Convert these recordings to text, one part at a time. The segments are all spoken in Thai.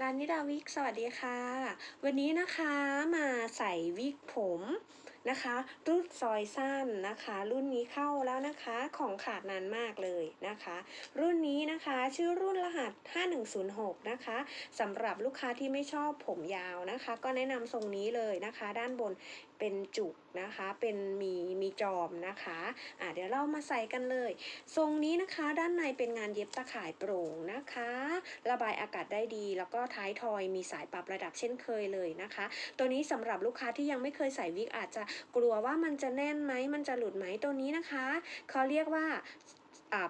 ร้านนิดาวิกสวัสดีค่ะ วันนี้นะคะมาใส่วิกผมนะคะ รุ่นซอยสั้นนะคะ รุ่นนี้เข้าแล้วนะคะของขาดนานมากเลยนะคะ รุ่นนี้นะคะชื่อรุ่นรหัส 5106 นะคะสำหรับลูกค้าที่ไม่ชอบผมยาวนะคะ ก็แนะนำทรงนี้เลยนะคะ ด้านบนเป็นจุกนะคะ เป็นมีมีจอมนะคะอะเดี๋ยวเรามาใส่กันเลย ทรงนี้นะคะด้านในเป็นงานเย็บตะข่ายโปร่งนะคะ ระบายอากาศได้ดี แล้วก็ท้ายทอยมีสายปรับระดับเช่นเคยเลยนะคะ ตัวนี้สำหรับลูกค้าที่ยังไม่เคยใส่วิกอาจจะกลัวว่ามันจะแน่นไหมมันจะหลุดไหมตัวนี้นะคะเขาเรียกว่า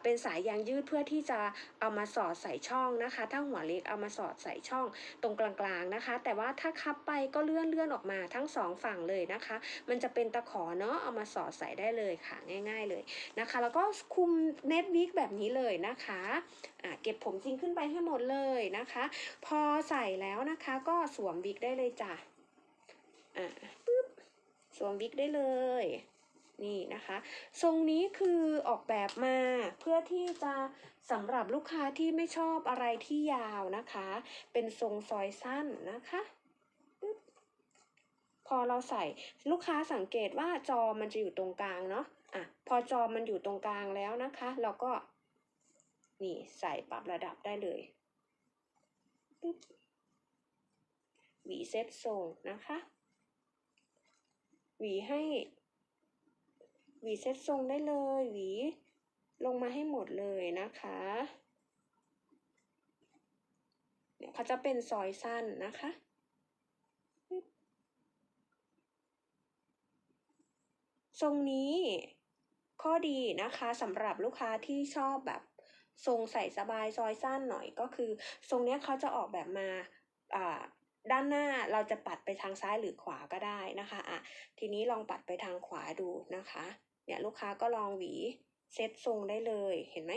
เป็นสายยางยืดเพื่อที่จะเอามาสอดใส่ช่องนะคะ ถ้าหัวเล็กเอามาสอดใส่ช่องตรงกลางๆนะคะ แต่ว่าถ้าคับไปก็เลื่อนเลื่อนออกมาทั้งสองฝั่งเลยนะคะ มันจะเป็นตะขอเนาะเอามาสอดใส่ได้เลยค่ะง่าย ๆเลยนะคะ แล้วก็คุมเน็ตวิกแบบนี้เลยนะคะเก็บผมจริงขึ้นไปให้หมดเลยนะคะ พอใส่แล้วนะคะก็สวมวิกได้เลยจ้ะอ่าปึ๊บส วมวิกได้เลย นี่นะคะ ทรงนี้คือออกแบบมาเพื่อที่จะสำหรับลูกค้าที่ไม่ชอบอะไรที่ยาวนะคะ เป็นทรงซอยสั้นนะคะพอเราใส่ลูกค้าสังเกตว่าจอมันจะอยู่ตรงกลางเนาะอะพอจอมันอยู่ตรงกลางแล้วนะคะ เราก็ นี่ใส่ปรับระดับได้เลยปึ๊บหวีเซ็ตทรงนะคะ หวีให้ หวีเซตทรงได้เลย หวีลงมาให้หมดเลยนะคะเนี่ยเขาจะเป็นซอยสั้นนะคะทรงนี้ข้อดีนะคะสำหรับลูกค้าที่ชอบแบบทรงใส่สบายซอยสั้นหน่อยก็คือ ทรงเนี้ยเขาจะออกแบบมาอ่า ด้านหน้าเราจะปัดไปทางซ้ายหรือขวาก็ได้นะคะอะทีนี้ลองปัดไปทางขวาดูนะคะ เนี่ยลูกค้าก็ลองหวีเซตทรงได้เลยเห็นไหม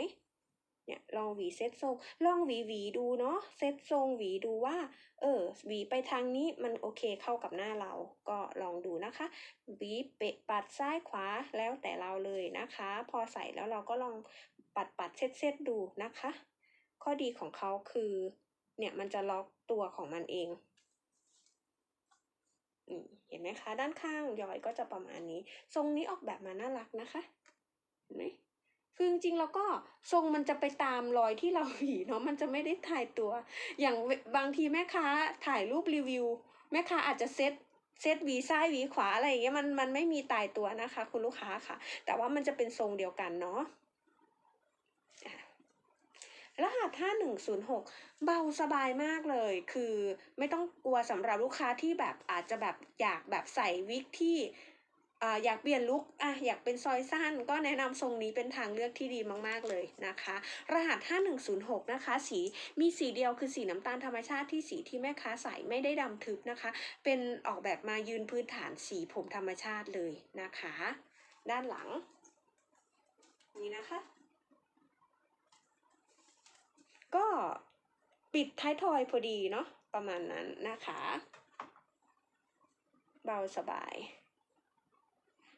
เนี่ยลองหวีเซตทรงลองหวีหวีดูเนาะเซตทรงหวีดูว่า เออหวีไปทางนี้มันโอเคเข้ากับหน้าเราก็ลองดูนะคะหวีเปะปัดซ้ายขวาแล้วแต่เราเลยนะคะ พอใส่แล้วเราก็ลองปัดปัดเซตเซตดูนะคะ ข้อดีของเขาคือ เนี่ยมันจะล็อกตัวของมันเอง อืมเห็นไหมคะ ด้านข้างย้อยก็จะประมาณนี้ ทรงนี้ออกแบบมาน่ารักนะคะ เห็นไหมคือจริงๆแล้วก็ทรงมันจะไปตามรอยที่เราหวีเนาะมันจะไม่ได้ถ่ายตัว อย่างบางทีแม่ค้าถ่ายรูปรีวิว แม่ค้าอาจจะเซตเซตหวีซ้ายหวีขวาอะไรอย่างเงี้ยมันมันไม่มีตายตัวนะคะ คุณลูกค้าค่ะ แต่ว่ามันจะเป็นทรงเดียวกันเนาะ รหัส5106 เบาสบายมากเลย คือไม่ต้องกลัวสำหรับลูกค้าที่แบบอาจจะแบบอยากแบบใส่วิกที่อ่าอยากเปลี่ยนลุคอะอยากเป็นซอยสั้น ก็แนะนำทรงนี้เป็นทางเลือกที่ดีมาก ๆ เลยนะคะ รหัส 5106 นะคะ สีมีสีเดียวคือสีน้ำตาลธรรมชาติที่สีที่แม่ค้าใส่ไม่ได้ดำทึบนะคะ เป็นออกแบบมายืนพื้นฐานสีผมธรรมชาติเลยนะคะ ด้านหลัง นี่นะคะ ก็ปิดท้ายทอยพอดีเนาะประมาณนั้นนะคะ เบาสบาย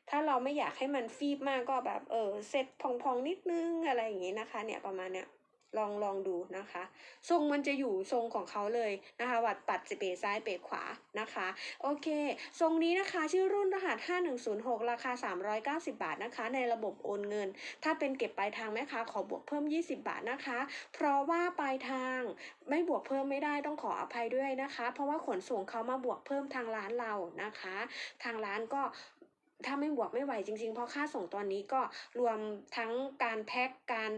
ถ้าเราไม่อยากให้มันฟีบมากก็แบบเออเซ็ตพองๆนิดนึงอะไรอย่างงี้นะคะ เนี่ยประมาณเนี้ย ลองลองดูนะคะ ทรงมันจะอยู่ทรงของเขาเลยนะคะ วัดปัดจะเปซ้ายเปขวานะคะ โอเค ทรงนี้นะคะ ชื่อรุ่นรหัส 5106 ราคา 390 บาทนะคะ ในระบบโอนเงิน ถ้าเป็นเก็บปลายทางแม่ค้าขอบวกเพิ่ม 20 บาทนะคะ เพราะว่าปลายทางไม่บวกเพิ่มไม่ได้ต้องขออภัยด้วยนะคะ เพราะว่าขนส่งเขามาบวกเพิ่มทางร้านเรานะคะ ทางร้านก็ถ้าไม่บวกไม่ไหวจริงๆ เพราะค่าส่งตอนนี้ก็รวมทั้งการแพ็คการ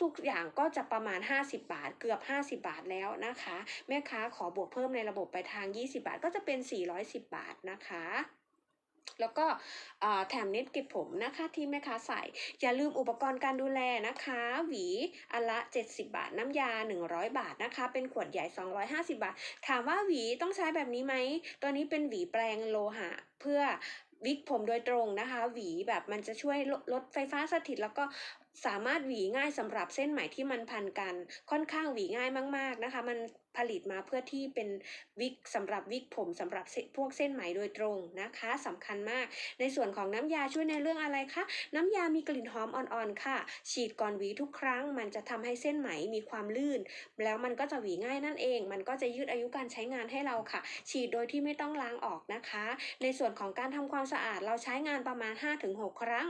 ทุกๆอย่างก็จะประมาณ 50 บาท เกือบ 50 บาทแล้วนะคะ แม่ค้าขอบวกเพิ่มในระบบไปทาง 20 บาทก็จะเป็น 410 บาทนะคะแล้วก็อ่าแถมเน็ตเก็บผมนะคะที่แม่ค้าใส่ อย่าลืมอุปกรณ์การดูแลนะคะ หวีอันละ 70 บาท น้ำยา 100 บาทนะคะ เป็นขวดใหญ่ 250 บาท ถามว่าหวีต้องใช้แบบนี้ไหมตัวนี้เป็นหวีแปลงโลหะเพื่อวิกผมโดยตรงนะคะ หวีแบบมันจะช่วยลลดไฟฟ้าสถิตแล้วก็ สามารถหวีง่ายสำหรับเส้นไหมที่มันพันกัน ค่อนข้างหวีง่ายมาก ๆนะคะ มันผลิตมาเพื่อที่เป็นวิกสำหรับวิกผมสำหรับพวกเส้นไหมโดยตรงนะคะสำคัญมาก ในส่วนของน้ำยาช่วยในเรื่องอะไรคะน้ำยามีกลิ่นหอมอ่อนๆค่ะ ฉีดก่อนหวีทุกครั้ง มันจะทำให้เส้นไหมมีความลื่น แล้วมันก็จะหวีง่ายนั่นเอง มันก็จะยืดอายุการใช้งานให้เราค่ะ ฉีดโดยที่ไม่ต้องล้างออกนะคะ ในส่วนของการทำความสะอาดเราใช้งานประมาณ 5-6 ครั้ง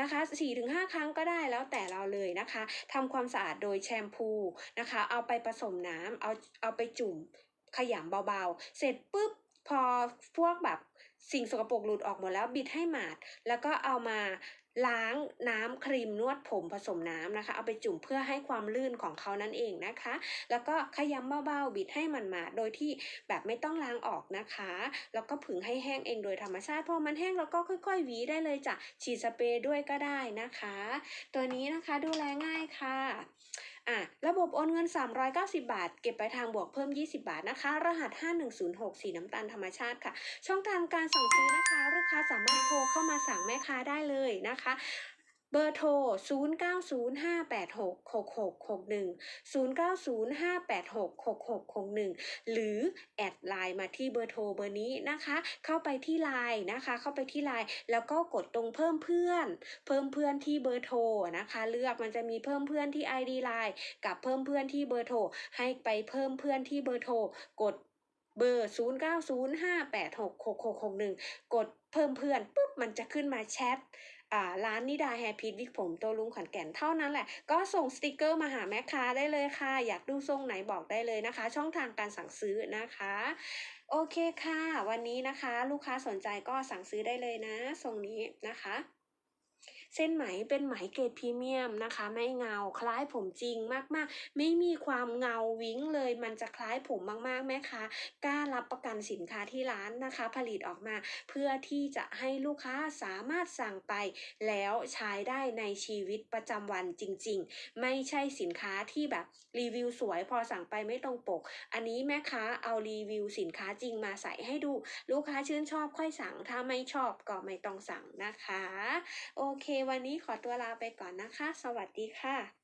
นะคะ4-5ครั้งก็ได้แล้วแต่เราเลยนะคะทำความสะอาดโดยแชมพูนะคะ เอาไปผสมน้ำเอาเอาไปจุ่มขยำเบาๆ เสร็จปุ๊บพอพวกแบบ สิ่งสกปรกหลุดออกหมดแล้วบิดให้หมาด แล้วก็เอามาล้างน้ำครีมนวดผมผสมน้ำนะคะ เอาไปจุ่มเพื่อให้ความลื่นของเขานั่นเองนะคะ แล้วก็ขยำเบาๆบิดให้มันหมาดโดยที่แบบไม่ต้องล้างออกนะคะ แล้วก็ผึ่งให้แห้งเองโดยธรรมชาติพอมันแห้งเราก็ค่อยๆหวีได้เลยจ้ะฉีดสเปรย์ด้วยก็ได้นะคะ ตัวนี้นะคะดูแลง่ายค่ะ อะระบบโอนเงิน 390 บาท เก็บไปทางบวกเพิ่ม 20 บาทนะคะ รหัส 5106 สีน้ำตาลธรรมชาติค่ะ ช่องทางการสั่งซื้อนะคะ ลูกค้าสามารถโทรเข้ามาสั่งแม่ค้าได้เลยนะคะ เบอร์โทร 0905866661 0905866661 หรือแอดไลน์มาที่เบอร์โทรเบอร์นี้นะคะ เข้าไปที่ไลน์นะคะ เข้าไปที่ไลน์แล้วก็กดตรงเพิ่มเพื่อน เพิ่มเพื่อนที่เบอร์โทรนะคะ เลือกมันจะมีเพิ่มเพื่อนที่ ID ไลน์กับเพิ่มเพื่อนที่เบอร์โทร ให้ไปเพิ่มเพื่อนที่เบอร์โทร กดเบอร์ 0905866661 กดเพิ่มเพื่อนปุ๊บมันจะขึ้นมาแชท ร้านนิดาแฮร์พีทวิกผมโตลุงขอนแก่นเท่านั้นแหละ ก็ส่งสติกเกอร์มาหาแม่ค้าได้เลยค่ะ อยากดูทรงไหนบอกได้เลยนะคะ ช่องทางการสั่งซื้อนะคะ โอเคค่ะ วันนี้นะคะ ลูกค้าสนใจก็สั่งซื้อได้เลยนะทรงนี้นะคะ เส้นไหมเป็นไหมเกรดพรีเมียมนะคะ ไม่เงาคล้ายผมจริงมากๆ ไม่มีความเงาวิ้งเลย มันจะคล้ายผมมากๆแม่ค้ากล้ารับประกันสินค้าที่ร้านนะคะ ผลิตออกมา เพื่อที่จะให้ลูกค้าสามารถสั่งไป แล้วใช้ได้ในชีวิตประจำวันจริง ๆ ไม่ใช่สินค้าที่แบบรีวิวสวยพอสั่งไปไม่ตรงปก อันนี้แม่ค้าเอารีวิวสินค้าจริงมาใส่ให้ดู ลูกค้าชื่นชอบค่อยสั่งถ้าไม่ชอบก็ไม่ต้องสั่งนะคะ โอเควันนี้ขอตัวลาไปก่อนนะคะ สวัสดีค่ะ